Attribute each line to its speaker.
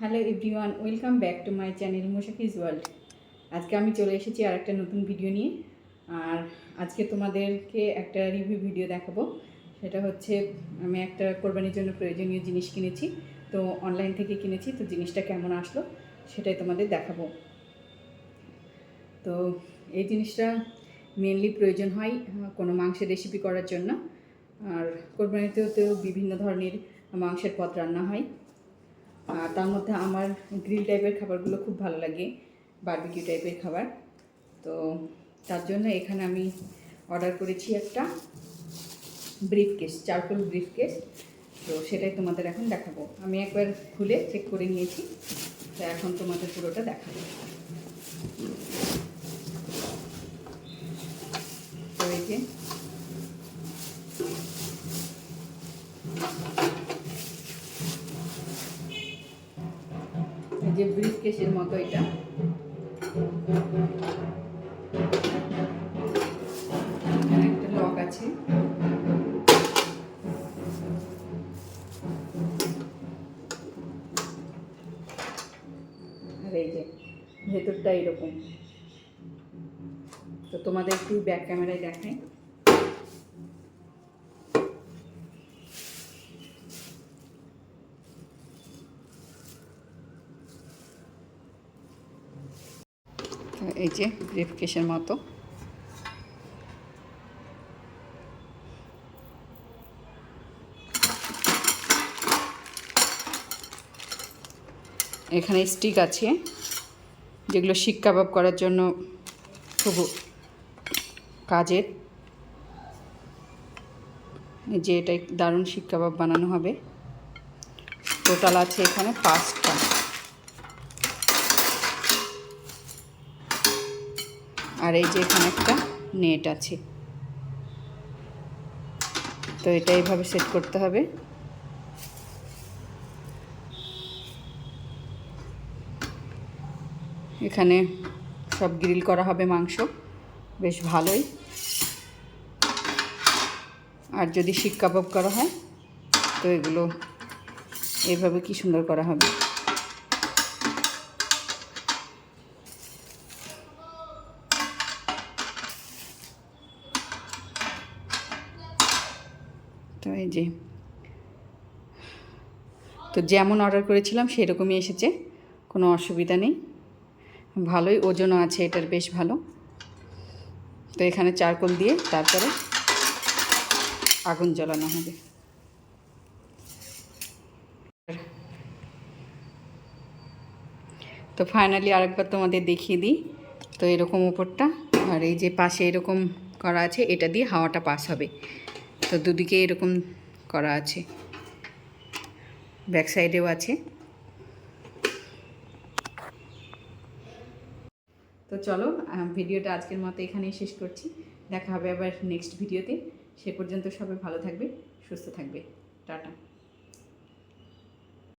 Speaker 1: Hello everyone, welcome back to my channel মোশাকিজ world. আজকে আমি চলে এসেছি আর একটা নতুন ভিডিও নিয়ে। আর আজকে তোমাদেরকে একটা রিভিউ ভিডিও দেখাবো। সেটা হচ্ছে, আমি একটা কোরবানির জন্য প্রয়োজনীয় জিনিস কিনেছি। তো অনলাইন থেকে কিনেছি, তো জিনিসটা কেমন আসলো সেটাই তোমাদের দেখাবো। তো এই জিনিসটা মেনলি প্রয়োজন হয় কোনো মাংসের রেসিপি করার জন্য। আর কোরবানিতেও তো বিভিন্ন ধরনের মাংসের পদ রান্না হয়। তার মধ্যে আমার গ্রিল টাইপের খাবারগুলো খুব ভালো লাগে, বারবিকিউ টাইপের খাবার। তো তার জন্য এখানে আমি অর্ডার করেছি একটা briefcase charcoal briefcase তো সেটাই তোমাদের এখন দেখাবো। আমি একবার খুলে চেক করে নিয়েছি। তো এখন তোমাদের পুরোটা দেখাবো। তো এই যে যে ব্রিফ কেসের মতো এটা। একটা লক আছে। আর এই যে, ভেতরটা এরকম। তো তোমাদের একটু ব্যাক ক্যামেরায় দেখাই। এই যে ব্রিফ কেসের মতো। এখানে স্টিক আছে, যেগুলো শিক কাবাব করার জন্য খুব কাজের। যে এটাই দারুণ শিক কাবাব বানানো হবে। টোটাল আছে এখানে পাঁচটা। আর এই যে এখানে একটা নেট আছে। তো এটা এইভাবে সেট করতে হবে। এখানে সব গ্রিল করা হবে মাংস। বেশ ভালোই। আর যদি শিক কাবাব করা হয়, তো এগুলো এইভাবে কি সুন্দর করা হবে। তো এই যে। তো যেমন অর্ডার করেছিলাম, সেরকমই এসেছে। কোনো অসুবিধা নেই। ভালোই, ওজনও আছে, এটার বেশ ভালো। তো এখানে চারকোল দিয়ে তারপরে আগুন জ্বালানো হবে। তো ফাইনালি আরেকবার তোমাদের দেখিয়ে দিই। তো এরকম উপরটা, আর এই যে পাশে এরকম করা আছে, এটা দিয়ে হাওয়াটা পাস হবে। তো দুদিকে এরকম করা আছে। ব্যাক সাইডেও আছে। তো চলো ভিডিওটা আজকের মতো এখানেই শেষ করছি। দেখা হবে আবার নেক্সট ভিডিওতে সে পর্যন্ত সবাই ভালো থাকবে, সুস্থ থাকবে। টাটা।